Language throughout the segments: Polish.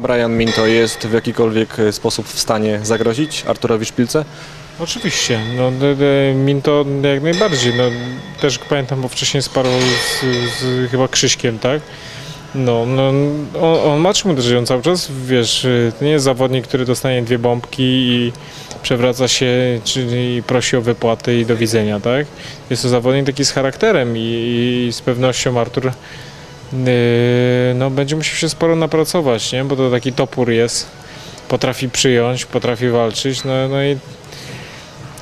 Brian Minto jest w jakikolwiek sposób w stanie zagrozić Arturowi Szpilce? Oczywiście, no Minto jak najbardziej, no też pamiętam, bo wcześniej sparł z, z chyba Krzyśkiem, tak? No, no on, on ma czym uderzyć, on cały czas, wiesz, to nie jest zawodnik, który dostanie dwie bombki i przewraca się, czyli prosi o wypłaty i do widzenia, tak? Jest to zawodnik taki z charakterem i, i z pewnością Artur no, będzie musiał się sporo napracować, nie? Bo to taki topór jest, potrafi przyjąć, potrafi walczyć, no, no i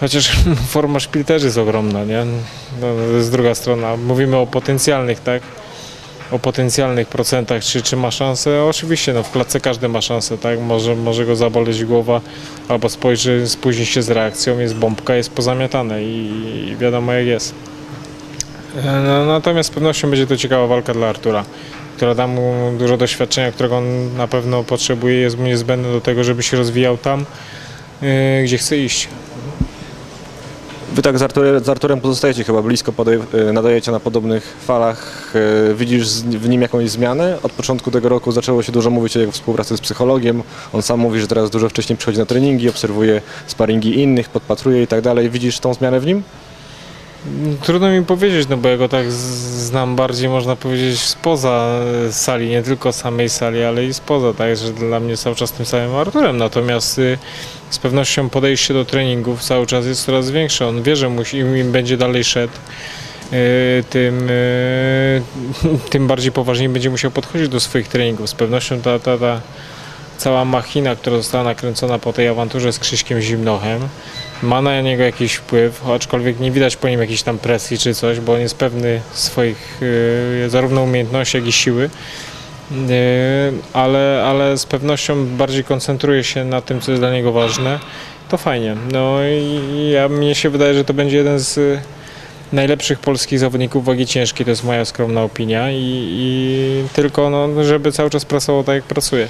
Chociaż forma szpil też jest ogromna, nie? No, to jest druga strona. Mówimy o potencjalnych, tak? O potencjalnych procentach, czy, czy ma szansę? Oczywiście, no w klatce każdy ma szansę, tak? Może, może go zaboleć głowa, albo spojrzy, spóźni się z reakcją, jest bombka, jest pozamiatane i, i wiadomo jak jest. No, natomiast z pewnością będzie to ciekawa walka dla Artura, która da mu dużo doświadczenia, którego on na pewno potrzebuje, jest mu niezbędne do tego, żeby się rozwijał tam, e, gdzie chce iść. Wy tak z, Artur, z Arturem pozostajecie chyba blisko, podej, e, nadajecie na podobnych falach. E, Widzisz w nim jakąś zmianę? Od początku tego roku zaczęło się dużo mówić o jego współpracy z psychologiem. On sam mówi, że teraz dużo wcześniej przychodzi na treningi, obserwuje sparingi innych, podpatruje i tak dalej. Widzisz tą zmianę w nim? Trudno mi powiedzieć, no bo ja go tak znam bardziej, można powiedzieć, spoza e, sali, nie tylko samej sali, ale i spoza, także dla mnie cały czas tym samym Arturem. Natomiast y, z pewnością podejście do treningów cały czas jest coraz większe. On wie, że musi, im będzie dalej szedł, y, tym, y, tym bardziej poważnie będzie musiał podchodzić do swoich treningów. Z pewnością ta, ta, ta cała machina, która została nakręcona po tej awanturze z Krzyśkiem Zimnochem, ma na niego jakiś wpływ, aczkolwiek nie widać po nim jakiejś tam presji czy coś, bo on jest pewny swoich y, zarówno umiejętności, jak i siły. Y, ale, ale z pewnością bardziej koncentruje się na tym, co jest dla niego ważne. To fajnie. No i ja, mnie się wydaje, że to będzie jeden z y, najlepszych polskich zawodników wagi ciężkiej, to jest moja skromna opinia i, i tylko no, żeby cały czas pracował tak jak pracuje.